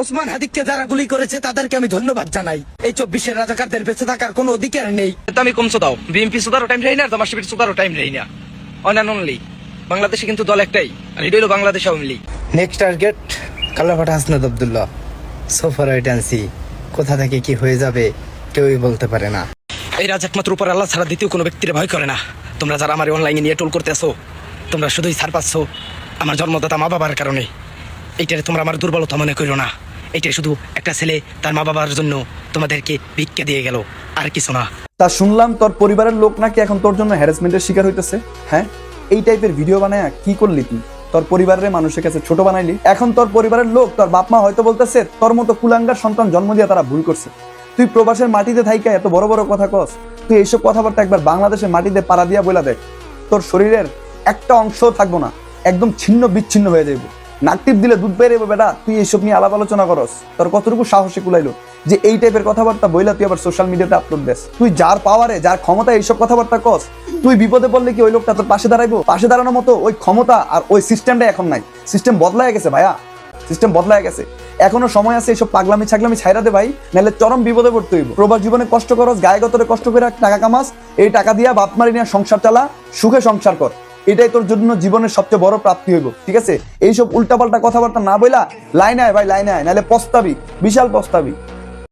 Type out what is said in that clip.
ওসমান হাদিককে যারা গুলি করেছে তাদেরকে আমি ধন্যবাদ জানাই। এই চব্বিশের রাজাকারদের বেঁচে থাকার কোনো অধিকার নেই। আমি কমছো দাও। বিএনপি সুদারও টাইম রাই না তোমার শিবির সুদারও টাইম রাই না। অন অনলি। বাংলাদেশে কিন্তু দল একটাই আর এটা হলো বাংলাদেশ আওয়ামী লীগ। নেক্সট টার্গেট কালাফাটা হাসনাদ আবদুল্লাহ। সোফার ওয়েট কোথা থেকে কি হয়ে যাবে কেউই বলতে পারে না। এই রাজ একমাত্র উপর আল্লাহ ছাড়া দ্বিতীয় কোনো ব্যক্তির ভয় করে না। তোমরা যারা আমার অনলাইনে নিয়ে টোল করতে আসো তোমরা শুধুই ছাড় পাচ্ছ আমার জন্মদাতা মা বাবার কারণে। এইটারে তোমরা আমার দুর্বলতা মনে করো না। এইটাই শুধু একটা ছেলে তার মা বাবার জন্য তোমাদেরকে ভিক্ষা দিয়ে গেল, আর কিছু না। তা শুনলাম তোর পরিবারের লোক নাকি এখন তোর জন্য হ্যারাসমেন্টের শিকার হইতেছে? হ্যাঁ? এই টাইপের ভিডিও বানায় কি করলি তুই? তোর পরিবারের মানুষের কাছে ছোট বানাইলি। এখন তোর পরিবারের লোক তোর বাপ মা হয়তো বলতেছে, তোর মতো কুলাঙ্গার সন্তান জন্ম দিয়ে তারা ভুল করছে। তুই প্রবাসের মাটিতে থাইকা এত বড় বড় কথা কস। তুই এইসব কথাবার্তা একবার বাংলাদেশের মাটিতে পাড়া দিয়া বইলা দেখ। তোর শরীরের একটা অংশ থাকব না। একদম ছিন্ন বিচ্ছিন্ন হয়ে যাইব। নাক টিপ দিলে দুধ হবে বেটা, তুই এইসব নিয়ে আলাপ আলোচনা করস। তোর কতটুকু সাহসে কুলাইলো? যে এই টাইপের কথাবার্তা বইলা তুই আবার সোশ্যাল মিডিয়াতে আপলোড দেস। তুই যার পাওয়ারে যার ক্ষমতা এইসব কথাবার্তা কস তুই বিপদে পড়লে কি ওই লোকটা তোর পাশে দাঁড়াইবো? পাশে দাঁড়ানোর মতো ওই ক্ষমতা আর ওই সিস্টেমটা এখন নাই। সিস্টেম বদলায় গেছে ভাইয়া। সিস্টেম বদলায় গেছে। এখনও সময় আছে এইসব পাগলামি ছাগলামি ছাইরা দে ভাই, নাহলে চরম বিপদে পড়তে হইব। প্রবাস জীবনে কষ্ট করস, গায়ে গতরে কষ্ট করে টাকা কামাস, এই টাকা দিয়া বাপ মারি নিয়ে সংসার চালা, সুখে সংসার কর। এটাই তোর জন্য জীবনের সবচেয়ে বড় প্রাপ্তি হইব, ঠিক আছে? এইসব উল্টাপাল্টা কথাবার্তা না বইলা লাইনে আয় ভাই, লাইনে আয়, নাহলে পস্তাবি, বিশাল পস্তাবি।